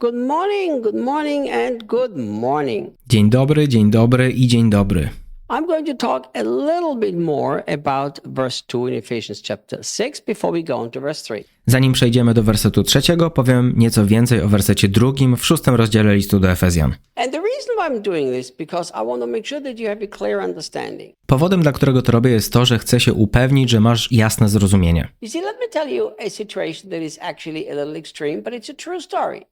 Good morning, good morning, and good morning. Dzień dobry, dzień dobry i dzień dobry. I'm going to talk a little bit more about verse 2 in Ephesians chapter 6 before we go on to verse 3. Zanim przejdziemy do wersetu trzeciego, powiem nieco więcej o wersecie drugim w szóstym rozdziale listu do Efezjan. Powodem, dla którego to robię, jest to, że chcę się upewnić, że masz jasne zrozumienie.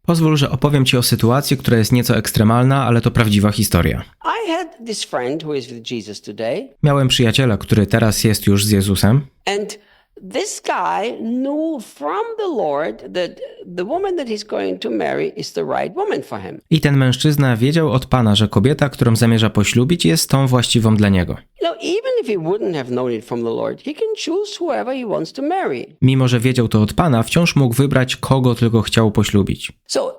Pozwól, że opowiem Ci o sytuacji, która jest nieco ekstremalna, ale to prawdziwa historia. Miałem przyjaciela, który teraz jest już z Jezusem and this guy knew from the Lord that the woman that he's going to marry is the right woman for him. i ten mężczyzna wiedział od Pana, że kobieta, którą zamierza poślubić, jest tą właściwą dla niego. You know, even if he wouldn't have known it from the Lord, he can choose whoever he wants to marry. Mimo, że wiedział to od Pana, wciąż mógł wybrać, kogo tylko chciał poślubić. So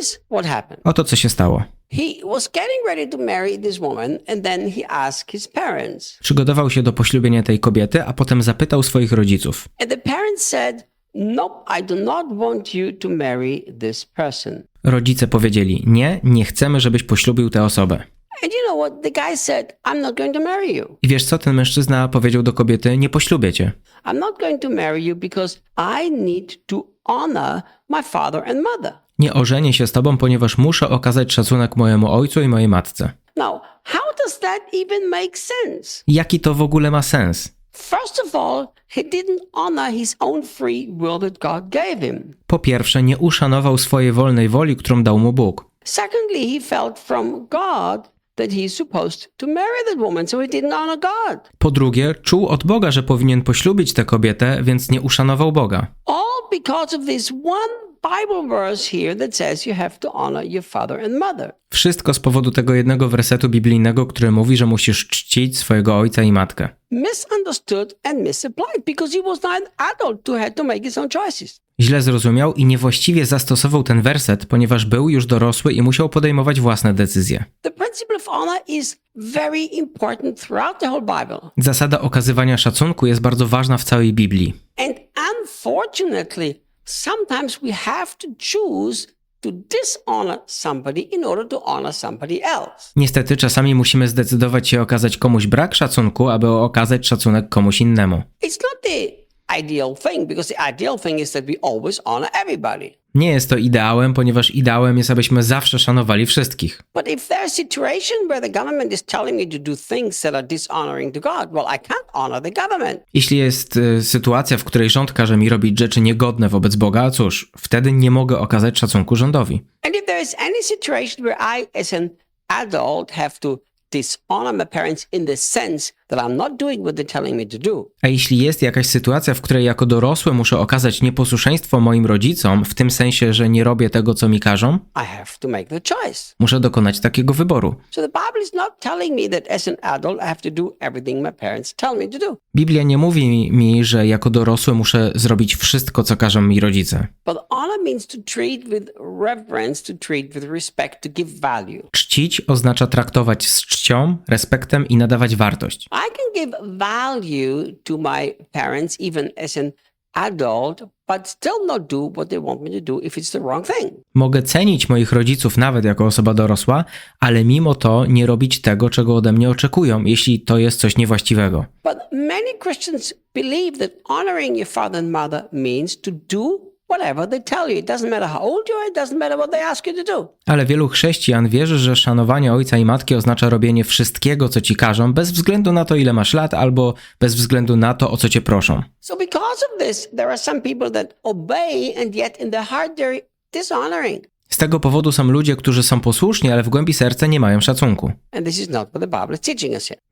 is what happened. Oto co się stało. He was getting ready to marry this woman, and then he asked his parents. Przygotował się do poślubienia tej kobiety, a potem zapytał swoich rodziców. And the parents said, Nope, I do not want you to marry this person. Rodzice powiedzieli: Nie, nie chcemy, żebyś poślubił tę osobę. And you know what? The guy said, I'm not going to marry you. I wiesz co, ten mężczyzna powiedział do kobiety: Nie poślubię cię. I'm not going to marry you because I need to honor my father and mother. Nie ożenię się z tobą, ponieważ muszę okazać szacunek mojemu ojcu i mojej matce. Now, how does that even make sense? Jaki to w ogóle ma sens? First of all, he didn't honor his own free will that God gave him. Po pierwsze, nie uszanował swojej wolnej woli, którą dał mu Bóg. Secondly, he felt from God that he's supposed to marry that woman, so he didn't honor God. Po drugie, czuł od Boga, że powinien poślubić tę kobietę, więc nie uszanował Boga. All because of this one Bible verse here that says you have to honor your father and mother. Wszystko z powodu tego jednego wersetu biblijnego, który mówi, że musisz czcić swojego ojca i matkę. Misunderstood and misapplied because he was not an adult who had to make his own choices. Źle zrozumiał i niewłaściwie zastosował ten werset, ponieważ był już dorosły i musiał podejmować własne decyzje. The principle of honor is very important throughout the whole Bible. Zasada okazywania szacunku jest bardzo ważna w całej Biblii. And unfortunately, sometimes we have to choose to dishonor somebody in order to honor somebody else. Niestety czasami musimy zdecydować się okazać komuś brak szacunku, aby okazać szacunek komuś innemu. It's not the ideal thing because the ideal thing is that we always honor everybody. Nie jest to ideałem, ponieważ ideałem jest, abyśmy zawsze szanowali wszystkich. But if there's a situation where the government is telling me to do things that are dishonoring to God, well, I can't honor the government. Jeśli jest y, sytuacja, w której rząd każe mi robić rzeczy niegodne wobec Boga, cóż, wtedy nie mogę okazać szacunku rządowi. And if there is any situation where I, as an adult, have to dishonor my parents in the sense that I'm not doing what they're telling me to do, A jeśli jest jakaś sytuacja, w której jako dorosły muszę okazać nieposłuszeństwo moim rodzicom, w tym sensie, że nie robię tego, co mi każą, I have to make the choice. muszę dokonać takiego wyboru. So the Bible is not telling me that as an adult I have to do everything my parents tell me to do. Biblia nie mówi mi- mi, że jako dorosły muszę zrobić wszystko, co każą mi rodzice. But honor means to treat with reverence, to treat with respect, to give value. Czcić oznacza traktować z czcią, respektem i nadawać wartość. I can give value to my parents even as an adult, but still not do what they want me to do if it's the wrong thing. Mogę cenić moich rodziców nawet jako osoba dorosła, ale mimo to nie robić tego, czego ode mnie oczekują, jeśli to jest coś niewłaściwego. But many Christians believe that honoring your father and mother means to do whatever they tell you. It doesn't matter how old you are, it doesn't matter what they ask you to do. Ale wielu chrześcijan wierzy, że szanowanie ojca i matki oznacza robienie wszystkiego, co ci każą, bez względu na to, ile masz lat, albo bez względu na to, o co cię proszą. So because of this, there are some people that obey and yet in their heart they're dishonoring. Z tego powodu są ludzie, którzy są posłuszni, ale w głębi serca nie mają szacunku.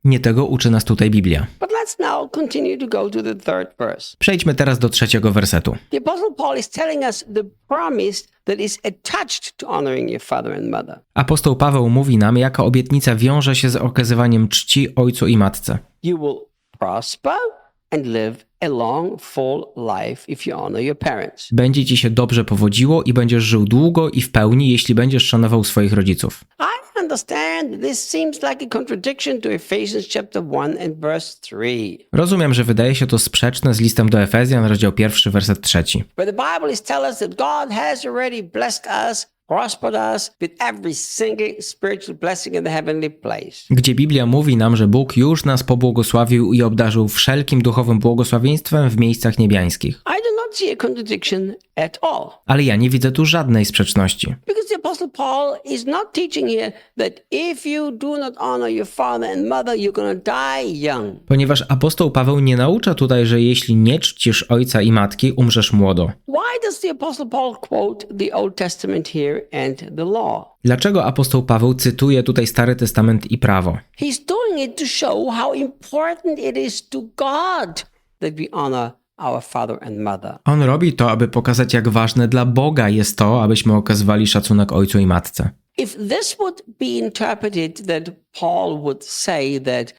Nie tego uczy nas tutaj Biblia. Przejdźmy teraz do trzeciego wersetu. Apostoł Paweł mówi nam, jaka obietnica wiąże się z okazywaniem czci ojcu i matce. You will prosper and live a long, full life if you honor your parents. Będzie ci się dobrze powodziło i będziesz żył długo i w pełni, jeśli będziesz szanował swoich rodziców. I understand that this seems like a contradiction to Ephesians chapter 1 and verse 3, Rozumiem, że wydaje się to sprzeczne z listem do Efezjan, rozdział pierwszy, werset trzeci. where the Bible is telling us that God has already blessed us prospered us with every single spiritual blessing in the heavenly place. gdzie Biblia mówi nam, że Bóg już nas pobłogosławił i obdarzył wszelkim duchowym błogosławieństwem w miejscach niebiańskich. I do not see a contradiction at all. Ale ja nie widzę tu żadnej sprzeczności. Because the Apostle Paul is not teaching here that if you do not honor your father and mother, you're going to die young. Ponieważ apostoł Paweł nie naucza tutaj, że jeśli nie czcisz ojca i matki, umrzesz młodo. Why does the Apostle Paul quote the Old Testament here and the law? Dlaczego apostoł Paweł cytuje tutaj Stary Testament i prawo? He's doing it to show how important it is to God that we honor On robi to, aby pokazać, jak ważne dla Boga jest to, abyśmy okazywali szacunek ojcu i matce. If this would be interpreted that Paul would say that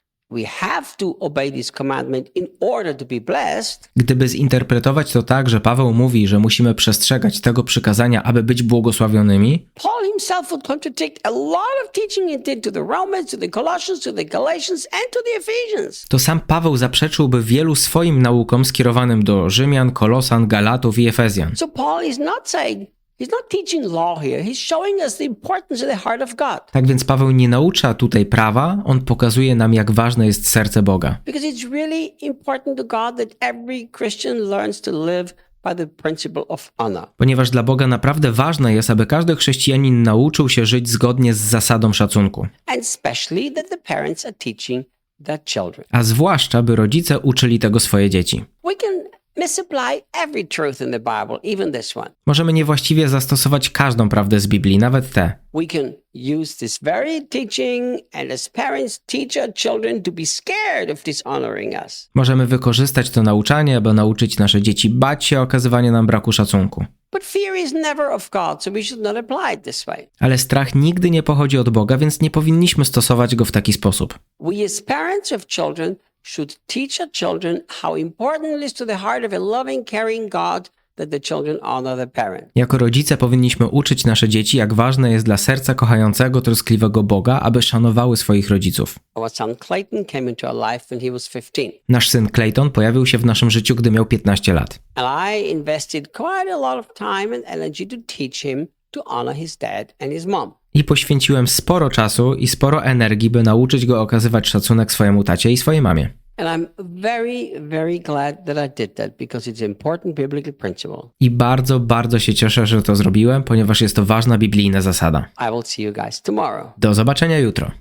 Gdyby zinterpretować to tak, że Paweł mówi, że musimy przestrzegać tego przykazania, aby być błogosławionymi, Paul himself would contradict a lot of teaching he did to the Romans, to the Colossians, to the Galatians, and to the Ephesians. to sam Paweł zaprzeczyłby wielu swoim naukom skierowanym do Rzymian, Kolosan, Galatów i Efezjan. So Paul is not saying, he's not teaching law here. He's showing us the importance of the heart of God. Tak więc Paweł nie naucza tutaj prawa, on pokazuje nam, jak ważne jest serce Boga. Because it's really important to God that every Christian learns to live by the principle of honor. Ponieważ dla Boga naprawdę ważne jest, aby każdy chrześcijanin nauczył się żyć zgodnie z zasadą szacunku. And especially that the parents are teaching their children. A zwłaszcza, by rodzice uczyli tego swoje dzieci. We can misapply every truth in the Bible, even this one. Możemy niewłaściwie zastosować każdą prawdę z Biblii, nawet te. We can use this very teaching and as parents teach our children to be scared of dishonoring us. Możemy wykorzystać to nauczanie, aby nauczyć nasze dzieci bać się okazywania nam braku szacunku. But fear is never of God, so we should not apply it this way. Ale strach nigdy nie pochodzi od Boga, więc nie powinniśmy stosować go w taki sposób. We as parents of children should teach our children how important it is to the heart of a loving, caring God that the children honor their parent. Jako rodzice powinniśmy uczyć nasze dzieci, jak ważne jest dla serca kochającego, troskliwego Boga, aby szanowały swoich rodziców. Our son Clayton came into our life when he was 15. Nasz syn Clayton pojawił się w naszym życiu, gdy miał 15 lat. And I invested quite a lot of time and energy to teach him to honor his dad and his mom. I poświęciłem sporo czasu i sporo energii, by nauczyć go okazywać szacunek swojemu tacie i swojej mamie. And I'm very, very glad that I did that because it's an important biblical principle. I bardzo, bardzo się cieszę, że to zrobiłem, ponieważ jest to ważna biblijna zasada. I will see you guys tomorrow. Do zobaczenia jutro.